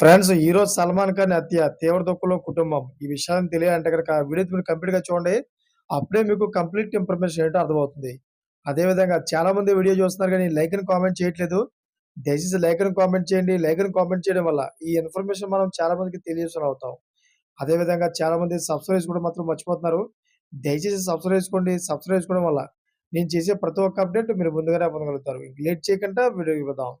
Friends ఈరోజు సల్మాన్ ఖాన్ హత్య తీవ్ర దుఃఖంలో కుటుంబం. ఈ విషయాన్ని తెలియాలంటే గనక వీడియో మీరు కంప్లీట్‌గా చూడండి. అప్పుడే మీకు కంప్లీట్ ఇన్ఫర్మేషన్ ఏంటో అర్థమవుతుంది. అదే విధంగా చాలామంది వీడియో చూస్తున్నారు కానీ లైక్ అని కామెంట్ చేయట్లేదు. దయచేసి లైక్ అని కామెంట్ చేయండి. లైక్ అని కామెంట్ చేయడం వల్ల ఈ ఇన్ఫర్మేషన్ మనం చాలా మందికి తెలియజేసిన అవుతాం. అదే విధంగా చాలామంది సబ్స్క్రైబ్ కూడా మాత్రం మర్చిపోతున్నారు. దయచేసి సబ్స్క్రైబ్ చేసుకోండి. సబ్స్క్రైబ్ చేసుకోవడం వల్ల నేను చేసే ప్రతి ఒక్క అప్డేట్ మీరు ముందుగానే పొందగలుగుతారు. లేట్ చేయకుండా వీడియోకి వెళ్దాం.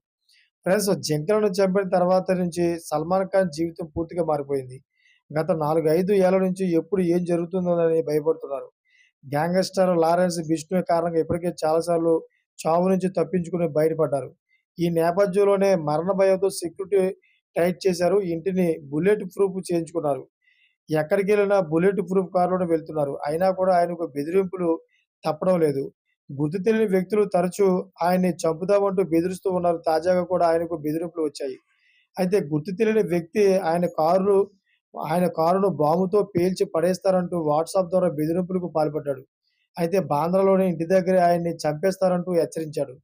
ఫ్రెండ్స్ జింకలను చంపిన తర్వాత నుంచి సల్మాన్ ఖాన్ జీవితం పూర్తిగా మారిపోయింది. గత 4, 5 ఏళ్ళ నుంచి ఎప్పుడు ఏం జరుగుతుందోనని భయపడుతున్నారు. గ్యాంగ్‌స్టర్ లారెన్స్ విష్ణు కారణంగా ఇప్పటికే చాలా సార్లు చావు నుంచి తప్పించుకుని బయటపడ్డారు. ఈ నేపథ్యంలోనే మరణ భయంతో సెక్యూరిటీ టైట్ చేశారు. ఇంటిని బుల్లెట్ ప్రూఫ్ చేయించుకున్నారు. ఎక్కడికెళ్ళినా బుల్లెట్ ప్రూఫ్ కారులోనే వెళ్తున్నారు. అయినా కూడా ఆయనకు బెదిరింపులు తప్పడం లేదు. గుర్తు తెలియని వ్యక్తులు తరచూ ఆయన్ని చంపుతామంటూ బెదిరిస్తూ ఉన్నారు. తాజాగా కూడా ఆయనకు బెదిరింపులు వచ్చాయి. అయితే గుర్తు తెలియని వ్యక్తి ఆయన కారు ఆయన కారును బాంబుతో పేల్చి పడేస్తారంటూ వాట్సాప్ ద్వారా బెదిరింపులకు పాల్పడ్డాడు. అయితే బాంద్రాలోని ఇంటి దగ్గర ఆయన్ని చంపేస్తారంటూ హెచ్చరించాడు.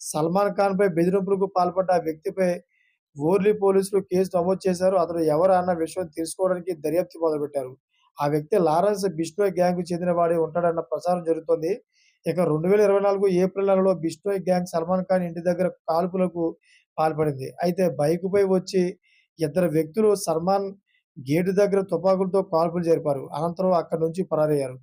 సల్మాన్ ఖాన్ పై బెదిరింపులకు పాల్పడ్డ ఆ వ్యక్తిపై ఓర్లీ పోలీసులు కేసు నమోదు చేశారు. అతను ఎవరు అన్న విషయం తెలుసుకోవడానికి దర్యాప్తు మొదలుపెట్టారు. ఆ వ్యక్తి లారెన్స్ బిష్నోయ్ గ్యాంగ్ చెందిన వాడే ఉంటాడన్న ప్రచారం జరుగుతోంది. ఇక 2024 ఏప్రిల్ నెలలో బిష్నోయ్ గ్యాంగ్ సల్మాన్ ఖాన్ ఇంటి దగ్గర కాల్పులకు పాల్పడింది. అయితే బైకుపై వచ్చి ఇద్దరు వ్యక్తులు సల్మాన్ గేటు దగ్గర తుపాకులతో కాల్పులు జరిపారు. అనంతరం అక్కడి నుంచి పరారయ్యారు.